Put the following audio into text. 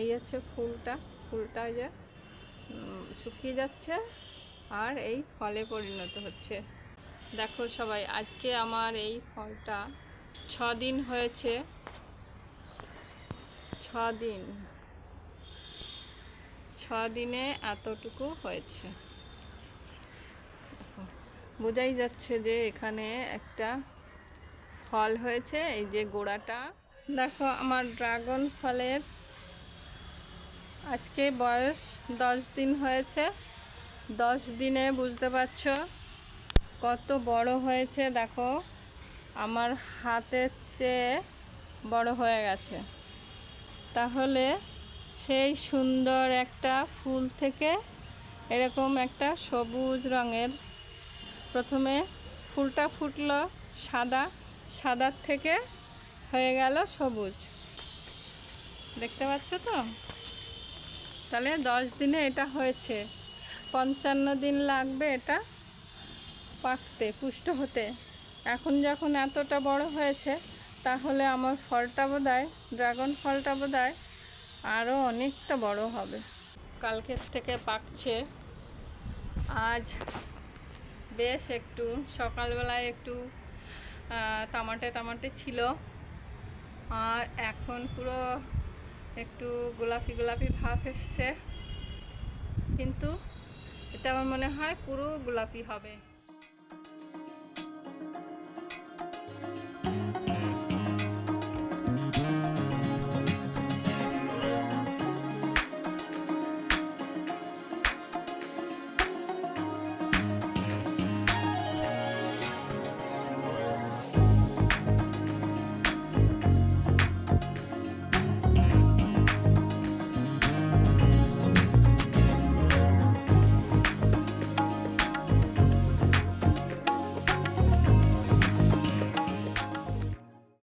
এই হচ্ছে ফুলটা ফুলটা যে শুকিয়ে যাচ্ছে আর এই ফলে পরিণত হচ্ছে। দেখো সবাই, আজকে আমার এই ফলটা ছ দিন হয়েছে। ছ দিন ছ দিনে এতটুকু হয়েছে। বোঝাই যাচ্ছে যে এখানে একটা ফল হয়েছে, এই যে গোড়াটা। দেখো, আমার ড্রাগন ফলের আজকে বয়স দশ দিন হয়েছে। দশ দিনে বুঝতে পারছ কত বড় হয়েছে। দেখো, আমার হাতের চেয়ে বড় হয়ে গেছে। তাহলে সেই সুন্দর একটা ফুল থেকে এরকম একটা সবুজ রঙের প্রথমে ফুলটা ফুটলো সাদা, সাদার থেকে হয়ে গেল সবুজ। দেখতে পাচ্ছ তো? তাহলে দশ দিনে এটা হয়েছে। পঞ্চান্ন দিন লাগবে এটা পাকতে, পুষ্ট হতে। এখন যখন এতটা বড় হয়েছে, তাহলে আমার ফলটা বোধহয়, ড্রাগন ফলটা বোধহয় আরও অনেকটা বড় হবে। কালকের থেকে পাকছে। আজ বেশ একটু, সকালবেলায় একটু তামাটে তামাটে ছিল। আর এখন পুরো একটু গোলাপি গোলাপি ভাব এসছে। কিন্তু এটা আমার মনে হয় পুরো গোলাপি হবে।